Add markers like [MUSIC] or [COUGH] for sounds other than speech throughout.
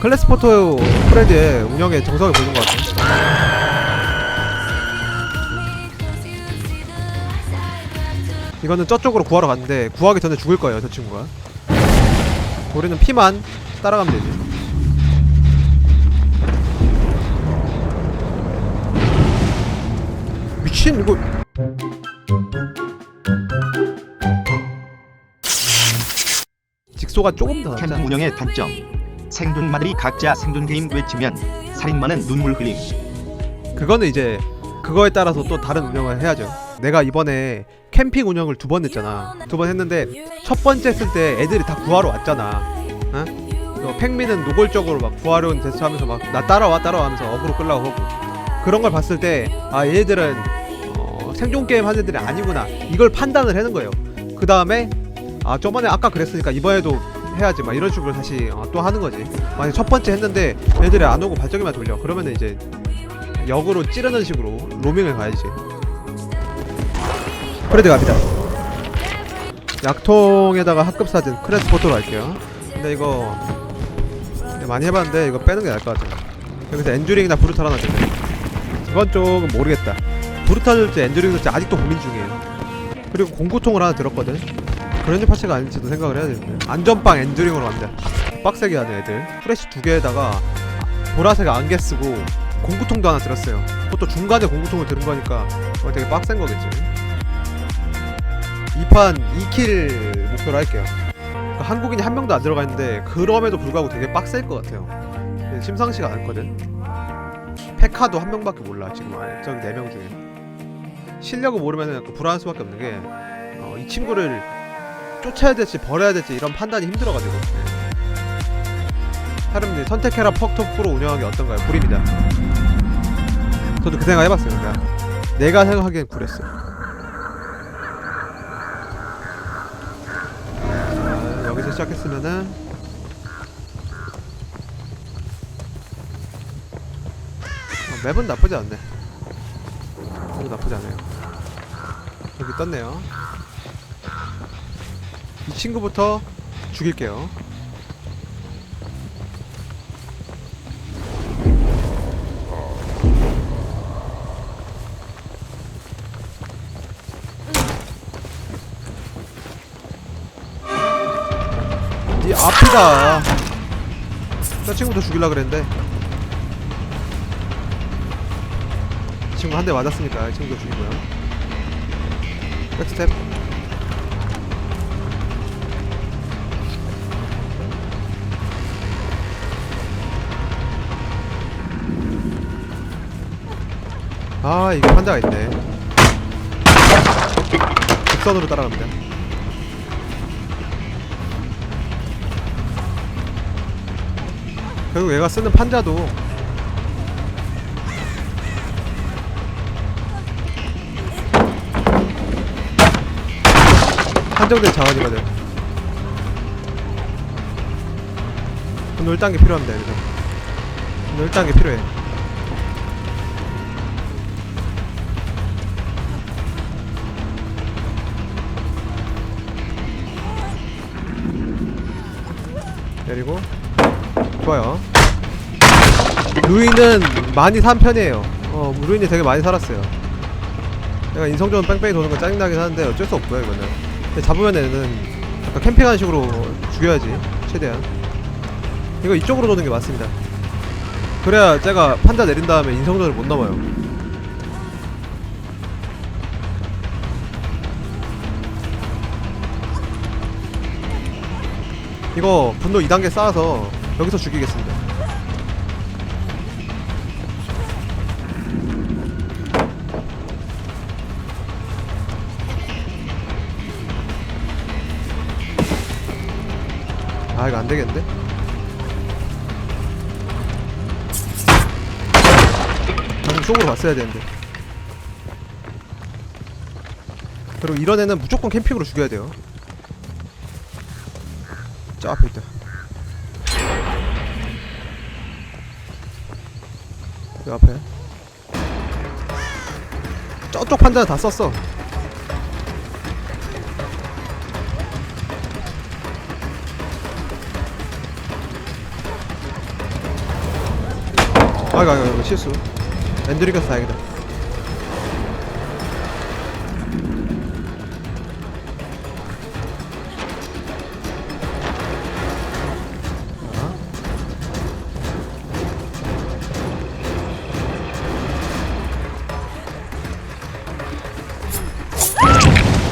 클래스포터 프레드의 운영에 정성을 보는 것 같아. 이거는 저쪽으로 구하러 갔는데 구하기 전에 죽을 거예요 저 친구가. 우리는 피만 따라가면 되지. 미친 이거 직소가 조금 더 낫잖아. 운영의 단점 생존마들이 각자 생존 게임 외치면 살인마는 눈물 흘림 그거는 이제 그거에 따라서 또 다른 운영을 해야죠. 내가 이번에 캠핑 운영을 두 번 했잖아. 두 번 했는데 첫 번째 했을 때 애들이 다 구하러 왔잖아. 어? 그 팽미는 노골적으로 막 구하려는 제스처하면서 막 나 따라와 따라와 하면서 어그로 끌라고 하고 그런 걸 봤을 때 아 얘들은 어, 생존 게임 하는 애들이 아니구나 이걸 판단을 하는 거예요. 그 다음에 아 저번에 아까 그랬으니까 이번에도 해야지 막 이런 식으로 다시 어, 또 하는 거지. 만약 첫 번째 했는데 애들이 안 오고 발전기만 돌려 그러면은 이제 역으로 찌르는 식으로 로밍을 가야지. 프레드 갑니다. 약통에다가 합급 사진 크레스포토로 할게요. 근데 이거 많이 해봤는데 이거 빼는 게 나을 것 같아. 여기서 엔듀링이나 브루탈 하나 주세요. 이건 조금 모르겠다. 브루탈일지 엔듀링일지 아직도 고민 중이에요. 그리고 공구통을 하나 들었거든. 그런 파츠가 아닐지도 생각을 해야 되는데 안전빵 엔듀링으로 갑니다. 빡세게 하는 애들. 프레시 두 개에다가 보라색 안개 쓰고 공구통도 하나 들었어요. 그것도 중간에 공구통을 들은 거니까 어, 되게 빡센 거겠지. 2판 2킬 목표로 할게요. 그 한국인이 한 명도 안 들어가 있는데 그럼에도 불구하고 되게 빡셀 것 같아요. 심상치가 않거든. 페카도 한 명밖에 몰라 지금 아예 저기 네명 중에. 실력을 모르면 불안할 수밖에 없는 게 어, 이 친구를 쫓아야 될지 버려야 될지 이런 판단이 힘들어가지고. 사람들이 선택해라 퍽톡 프로 운영하기 어떤가요? 불입니다. 저도 그 생각 해봤어요. 그러니까 내가 생각하기엔 그랬어. 자, 여기서 시작했으면은 어, 맵은 나쁘지 않네. 맵은 나쁘지 않아요. 여기 떴네요. 이 친구부터 죽일게요. 이 앞이다. 저 친구부터 죽일라 그랬는데. 이 친구 한 대 맞았으니까 이 친구도 죽이고요. 백스텝. 아, 이게 환자가 있네. 직선으로 따라갑니다. 결국 얘가 쓰는 판자도 한정된 자원이거든. 1단계 필요합니다, 여기서. 1단계 필요해. 내리고 좋아요. 루인은 많이 산 편이에요. 어, 루인이 되게 많이 살았어요. 내가 인성적으로 뺑뺑이 도는 거 짜증나긴 하는데 어쩔 수 없고요, 이거는. 근데 잡으면 얘는 약간 캠핑하는 식으로 죽여야지, 최대한. 이거 이쪽으로 도는 게 맞습니다. 그래야 제가 판자 내린 다음에 인성전을 못 넘어요. 이거 분노 2단계 쌓아서 여기서 죽이겠습니다. 아 이거 안 되겠는데? 방금 쪽으로 갔어야 되는데. 그리고 이런 애는 무조건 캠핑으로 죽여야 돼요. 저 앞에 있다. 그 앞에. 저쪽 판자는 다 썼어. 아이고 아이고 실수 엔드리겨서 다행이다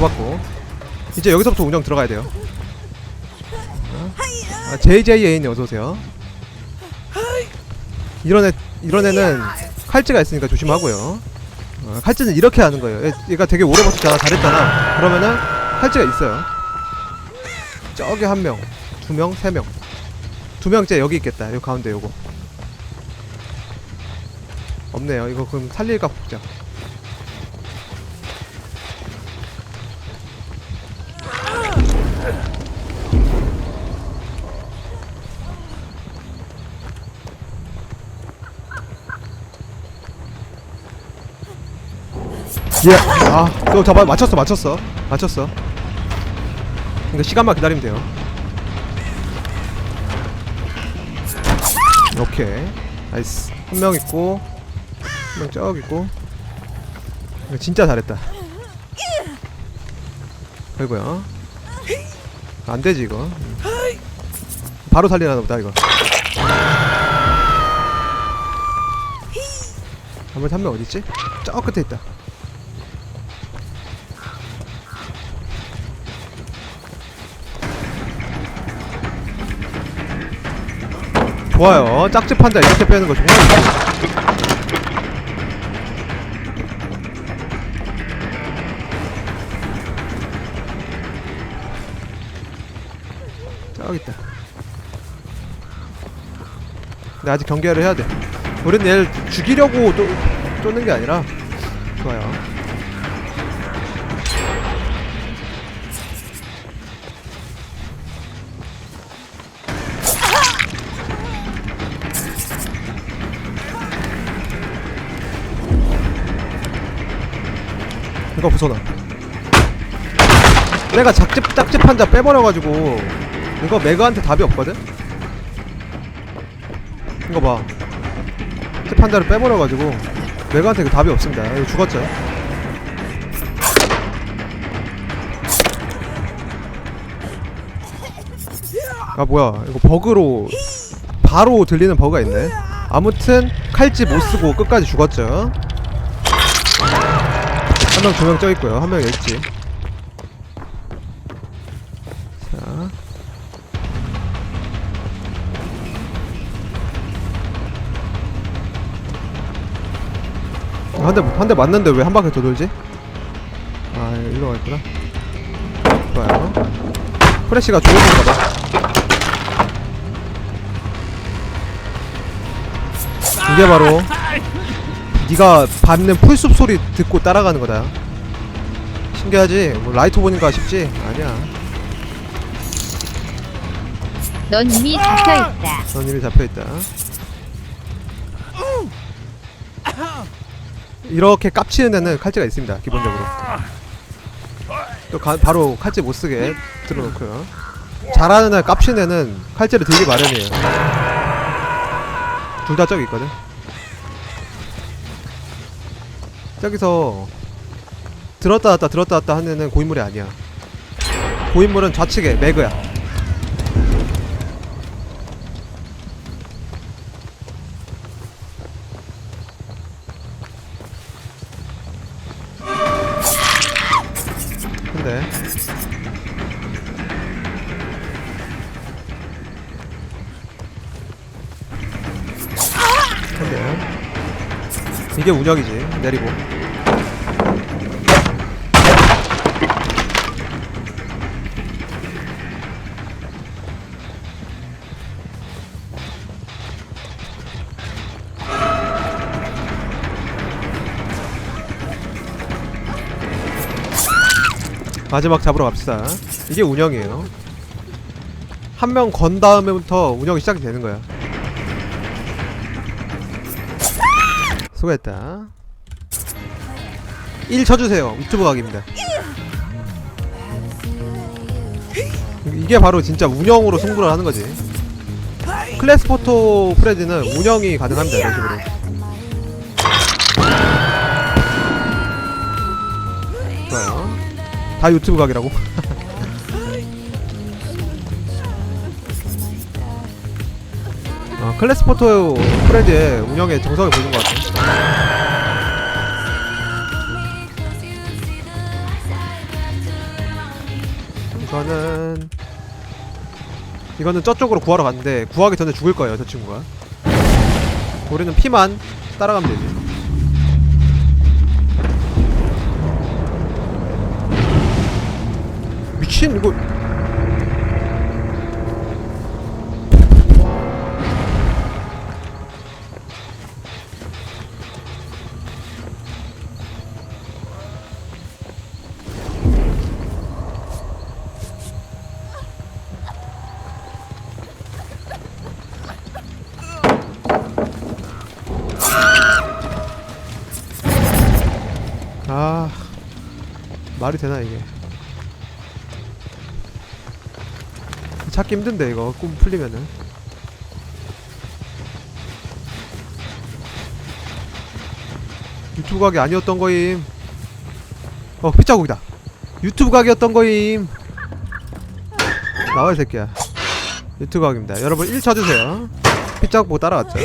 잡았고 이제 여기서부터 운영 들어가야 돼요 아, JJA님 어서오세요 이런 애 이런 애는 칼찌가 있으니까 조심하고요. 어, 칼찌는 이렇게 하는 거예요. 얘, 얘가 되게 오래 버텼잖아, 잘했잖아. 그러면은 칼찌가 있어요. 저기 한 명, 두 명, 세 명, 두 명째 여기 있겠다. 요 가운데 요거 없네요. 이거 그럼 살릴까 보자. 예. 아, 그거 잡아 맞췄어, 맞췄어, 맞췄어. 그러니까 시간만 기다리면 돼요. 오케이, 나이스. 한 명 있고, 한 명 저기 있고. 진짜 잘했다. 아이고야. 안 되지 이거. 음. 바로 살리나 보다 이거. 나머지 한명 어디 있지? 저 끝에 있다. 좋아요. 짝집 판자 이렇게 빼는 거 정말. 저기 있다. 근데 아직 경계를 해야 돼. 우린 얘를 죽이려고 또 쫓는 게 아니라 좋아요. 이거 부숴놔. 내가 작집 짝집 한 자 빼버려가지고 이거 매그한테 답이 없거든. 이거 봐. 짝집 한 자를 빼버려가지고 매그한테 그 답이 없습니다. 이거 죽었죠. 아 뭐야 이거 버그로 바로 들리는 버그가 있네. 아무튼 칼집 못 쓰고 끝까지 죽었죠. 한 명, 두 명 쪄 있고요. 한 명 있지. 자. 어, 한 대, 한 대 맞는데 왜 한 바퀴 더 돌지? 아, 일로 가 있구나. 좋아요. 프레쉬가 좋은 건가 봐. 이게 바로 네가 밟는 풀숲 소리 듣고 따라가는 거다. 신기하지? 뭐 라이트 보니까 쉽지? 아니야. 넌 이미 잡혀있다. 넌 이미 잡혀 있다. 이렇게 깝치는 애는 칼찌가 있습니다. 기본적으로. 또 가, 바로 칼찌 못 쓰게 들어놓고요. 잘하는 애 깝치는 애는 칼찌를 들기 마련이에요. 둘다 저기 있거든. 저기서 들었다 놨다 들었다 놨다 하는 애는 고인물이 아니야. 고인물은 좌측에 매그야. 근데 이게 운영이지 내리고 마지막 잡으러 갑시다. 이게 운영이에요. 한 명 건 다음에부터 운영이 시작이 되는 거야. 수고했다. 1 쳐주세요. 유튜브 각입니다. 이게 바로 진짜 운영으로 승부를 하는 거지. 클래스 포토 프레드는 운영이 가능합니다 이런 식으로 좋아요 다 유튜브 각이라고 [LAUGHS] 어, 클래스 포토 프레드의 운영의 정석을 보여준 것 같아 이거는 이거는 저쪽으로 구하러 갔는데 구하기 전에 죽을 거예요 저 친구가. 우리는 피만 따라가면 되지. 미친 이거 말이 되나 이게? 찾기 힘든데 이거. 꿈 풀리면은. 유튜브 각이 아니었던 거임. 어 핏자국이다. 유튜브 각이었던 거임. 나와 이 새끼야. 유튜브 각입니다. 여러분 1 쳐주세요. 핏자국 보고 따라왔죠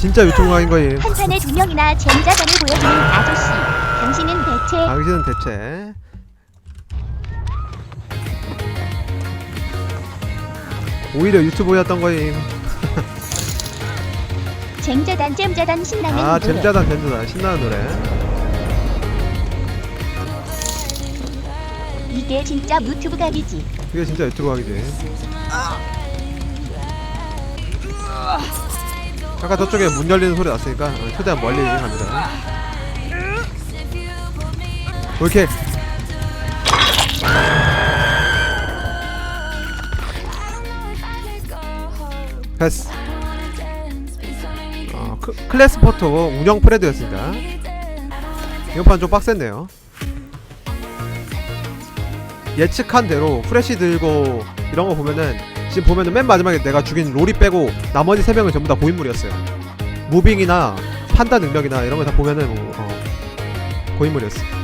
진짜 유튜브 각인 거임. 한 판에 두 명이나 젠자전을 보여주는 아저씨. 당신은 대체? 당신은 대체? 오히려 유튜브였던 거임. [LAUGHS] 쟁자단 잼자단 신나는 아 노래. 잼자단 잼자단. 신나는 노래. 이게 진짜 유튜브 각이지. 그게 진짜 유튜브 각이지 아까 저쪽에 문 열리는 소리 났으니까 어, 최대한 멀리 갑니다. 왜 이렇게. 됐어 어, 크, 클래스 포토 운영 프레드였습니다. 이번 판 좀 빡셌네요. 예측한 대로 프레시 들고 이런 거 보면은 지금 보면은 맨 마지막에 내가 죽인 로리 빼고 나머지 세 명은 전부 다 고인물이었어요. 무빙이나 판단 능력이나 이런 거 다 보면은 뭐, 어, 고인물이었어.